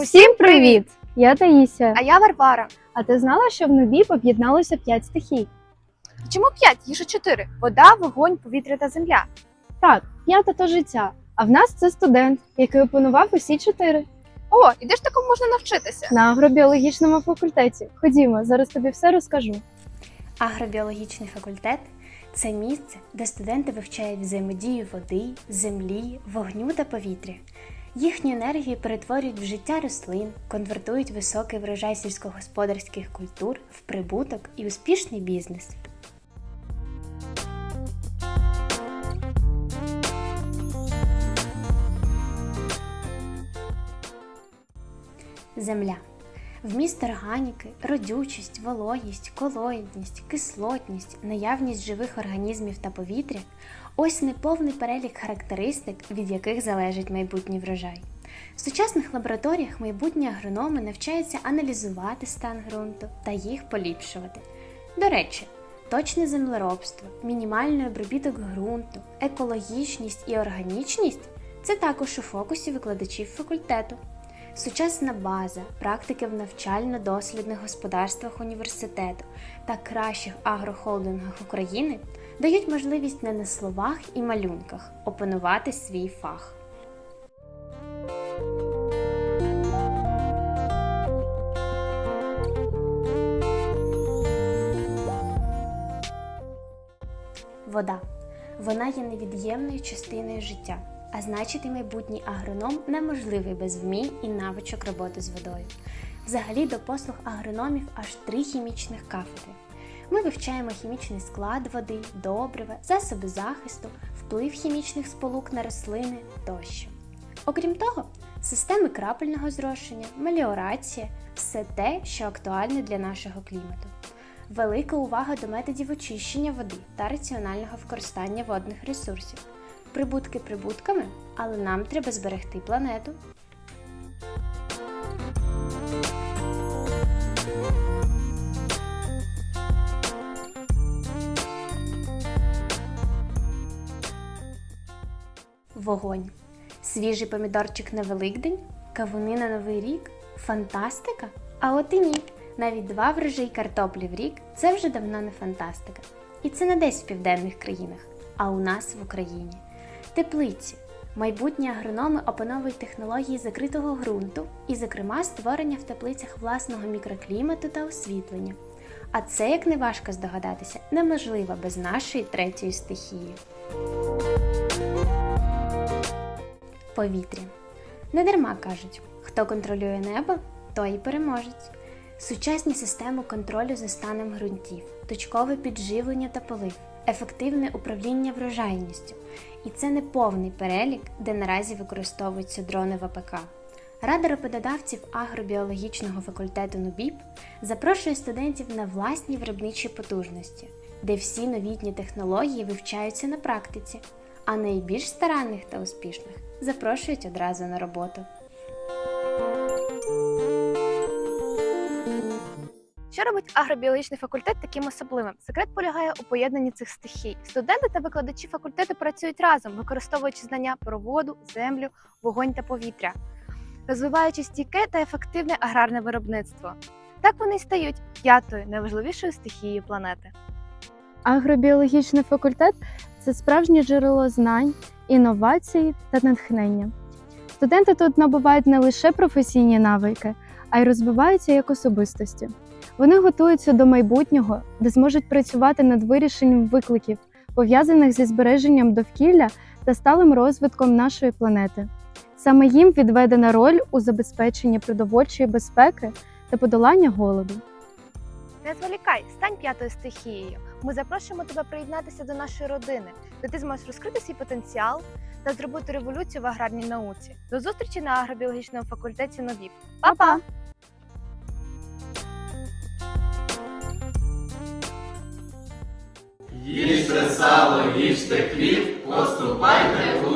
Усім привіт! Я Таїся. А я Варвара. А ти знала, що в Нубі об'єдналося п'ять стихій? Чому п'ять? Їх же чотири: вода, вогонь, повітря та земля. Так, п'ята то життя. А в нас це студент, який опанував усі чотири О, і де ж такому можна навчитися? на агробіологічному факультеті. Ходімо, зараз тобі все розкажу. Агробіологічний факультет це місце, де студенти вивчають взаємодію води, землі, вогню та повітря. Їхню енергію перетворюють в життя рослин, конвертують високий врожай сільськогосподарських культур в прибуток і успішний бізнес. Земля. Вміст органіки, родючість, вологість, колоїдність, кислотність, наявність живих організмів та повітря ось неповний перелік характеристик, від яких залежить майбутній врожай. В сучасних лабораторіях майбутні агрономи навчаються аналізувати стан ґрунту та їх поліпшувати. До речі, точне землеробство, мінімальний обробіток ґрунту, екологічність і органічність це також у фокусі викладачів факультету. Сучасна база, практики в навчально-дослідних господарствах університету та кращих агрохолдингах України дають можливість не на словах і малюнках опанувати свій фах. Вода. Вона є невід'ємною частиною життя, а значить, і майбутній агроном неможливий без вмінь і навичок роботи з водою. Взагалі до послуг агрономів аж три хімічних кафедри. Ми вивчаємо хімічний склад води, добрива, засоби захисту, вплив хімічних сполук на рослини тощо. Окрім того, системи крапельного зрошення, меліорація все те, що актуальне для нашого клімату. Велика увага до методів очищення води та раціонального використання водних ресурсів. Прибутки прибутками, але нам треба зберегти планету. Вогонь. Свіжий помідорчик на Великдень, кавуни на Новий рік. Фантастика? А от і ні. Навіть два врожаї картоплі в рік це вже давно не фантастика. І це не десь в південних країнах, а у нас в Україні. Теплиці. Майбутні агрономи опановують технології закритого ґрунту і, зокрема, створення в теплицях власного мікроклімату та освітлення. А це, як не важко здогадатися, неможливо без нашої третьої стихії. Повітря. Недарма кажуть, хто контролює небо, той і переможець. Сучасні системи контролю за станом ґрунтів, точкове підживлення та полив, ефективне управління врожайністю. І це не повний перелік, де наразі використовуються дрони ВПК. Рада роботодавців агробіологічного факультету НУБІП запрошує студентів на власні виробничі потужності, де всі новітні технології вивчаються на практиці, а найбільш старанних та успішних запрошують одразу на роботу. Що робить агробіологічний факультет таким особливим? Секрет полягає у поєднанні цих стихій. Студенти та викладачі факультету працюють разом, використовуючи знання про воду, землю, вогонь та повітря, розвиваючи стійке та ефективне аграрне виробництво. Так вони й стають п'ятою найважливішою стихією планети. Агробіологічний факультет це справжнє джерело знань, інновацій та натхнення. Студенти тут набувають не лише професійні навики, а й розвиваються як особистості. Вони готуються до майбутнього, де зможуть працювати над вирішенням викликів, пов'язаних зі збереженням довкілля та сталим розвитком нашої планети. Саме їм відведена роль у забезпеченні продовольчої безпеки та подолання голоду. Не зволікай, стань п'ятою стихією. Ми запрошуємо тебе приєднатися до нашої родини, де ти зможеш розкрити свій потенціал та зробити революцію в аграрній науці. До зустрічі на агробіологічному факультеті НОВІП. Па-па! Їжте сало, їжте хліб, поступайте у